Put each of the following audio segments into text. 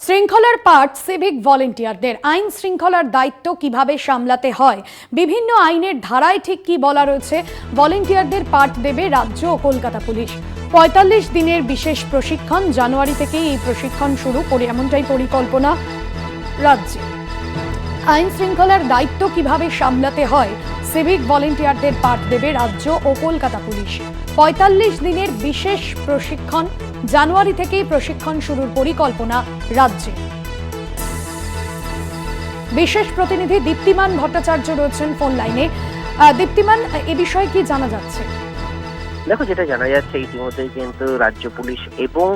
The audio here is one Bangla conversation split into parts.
শৃঙ্খলার পার্ট সিভিক ভলেন্টিয়ারদের আইন শৃঙ্খলার দায়িত্ব কীভাবে সামলাতে হয়? বিভিন্ন আইনের ধারায় ঠিক কি বলা রয়েছে? ভলেন্টিয়ারদের পাঠ দেবে রাজ্য ও কলকাতা পুলিশ। পঁয়তাল্লিশ দিনের বিশেষ প্রশিক্ষণ, জানুয়ারি থেকেই এই প্রশিক্ষণ শুরু করে এমনটাই পরিকল্পনা রাজ্যে। আইন শৃঙ্খলার দায়িত্ব কীভাবে সামলাতে হয়? সিভিক ভলেন্টিয়ারদের পাঠ দেবে রাজ্য ও কলকাতা পুলিশ। পঁয়তাল্লিশ দিনের বিশেষ প্রশিক্ষণ জানুয়ারি থেকেই প্রশিক্ষণ শুরুর পরিকল্পনা রাজ্যে। বিশেষ প্রতিনিধি দীপ্তিমান ভট্টাচার্য রয়েছেন ফোন লাইনে। দীপ্তিমান, এ বিষয়ে কি জানা যাচ্ছে? দেখো, যেটা জানা যাচ্ছে ইতিমধ্যেই কিন্তু রাজ্য পুলিশ এবং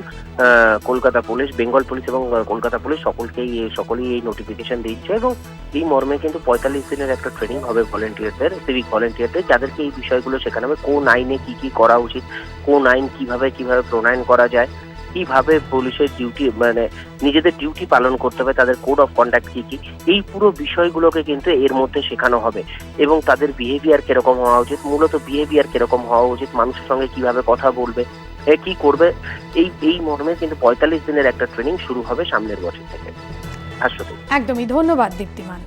কলকাতা পুলিশ, বেঙ্গল পুলিশ এবং কলকাতা পুলিশ সকলকেই, সকলেই এই নোটিফিকেশন দিচ্ছে এবং এই মর্মে কিন্তু পঁয়তাল্লিশ দিনের একটা ট্রেনিং হবে ভলেন্টিয়ারদের সিভিক ভলেন্টিয়ারদের যাদেরকে এই বিষয়গুলো শেখানো হবে, কোন আইনে কি কি করা উচিত, কোন আইন কীভাবে কীভাবে প্রণয়ন করা যায়। কীভাবে পুলিশের ডিউটি মানে নিজেদের ডিউটি পালন করতে হবে, তাদের কোড অফ কন্ডাক্ট কি কি, এই পুরো বিষয়গুলোকে কিন্তু এর মধ্যে শেখানো হবে। এবং তাদের বিহেভিয়ার কীরকম হওয়া উচিত, মূলত বিহেভিয়ার কীরকম হওয়া উচিত, মানুষের সঙ্গে কীভাবে কথা বলবে কি করবে, এই এই মর্মে কিন্তু পঁয়তাল্লিশ দিনের একটা ট্রেনিং শুরু হবে সামনের বছর থেকে। একদমই, ধন্যবাদ দীপ্তিমান।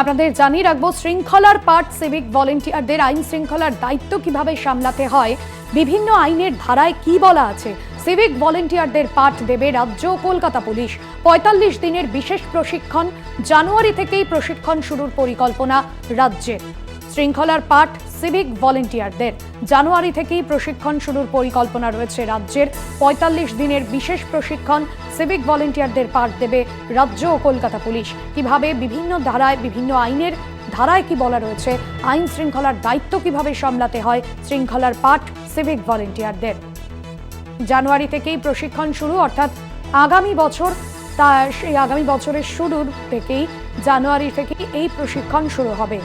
আপনাদের জানিয়ে রাখব, শৃঙ্খলার পার্ট সিভিক ভলেন্টিয়ারদের আইন শৃঙ্খলার দায়িত্ব কীভাবে সামলাতে হয়, বিভিন্ন আইনের ধারায় কি বলা আছে সিভিক ভলেন্টিয়ারদের পাঠ দেবে রাজ্য কলকাতা পুলিশ। পঁয়তাল্লিশ দিনের বিশেষ প্রশিক্ষণ, জানুয়ারি থেকেই প্রশিক্ষণ শুরুর পরিকল্পনা রাজ্যের। শৃঙ্খলার পাঠ সিভিক ভলেন্টিয়ারদের জানুয়ারি থেকেই প্রশিক্ষণ শুরুর পরিকল্পনা রয়েছে রাজ্যের পঁয়তাল্লিশ দিনের বিশেষ প্রশিক্ষণ সিভিক ভলেন্টিয়ারদের পাঠ দেবে রাজ্য ও কলকাতা পুলিশ। কীভাবে, বিভিন্ন ধারায়, বিভিন্ন আইনের ধারায় কি বলা রয়েছে, আইন শৃঙ্খলার দায়িত্ব কীভাবে সামলাতে হয়, শৃঙ্খলার পাঠ সিভিক ভলেন্টিয়ারদের জানুয়ারি থেকেই প্রশিক্ষণ শুরু, অর্থাৎ আগামী বছর তা, সেই আগামী বছরের শুরুর থেকেই জানুয়ারি থেকেই এই প্রশিক্ষণ শুরু হবে।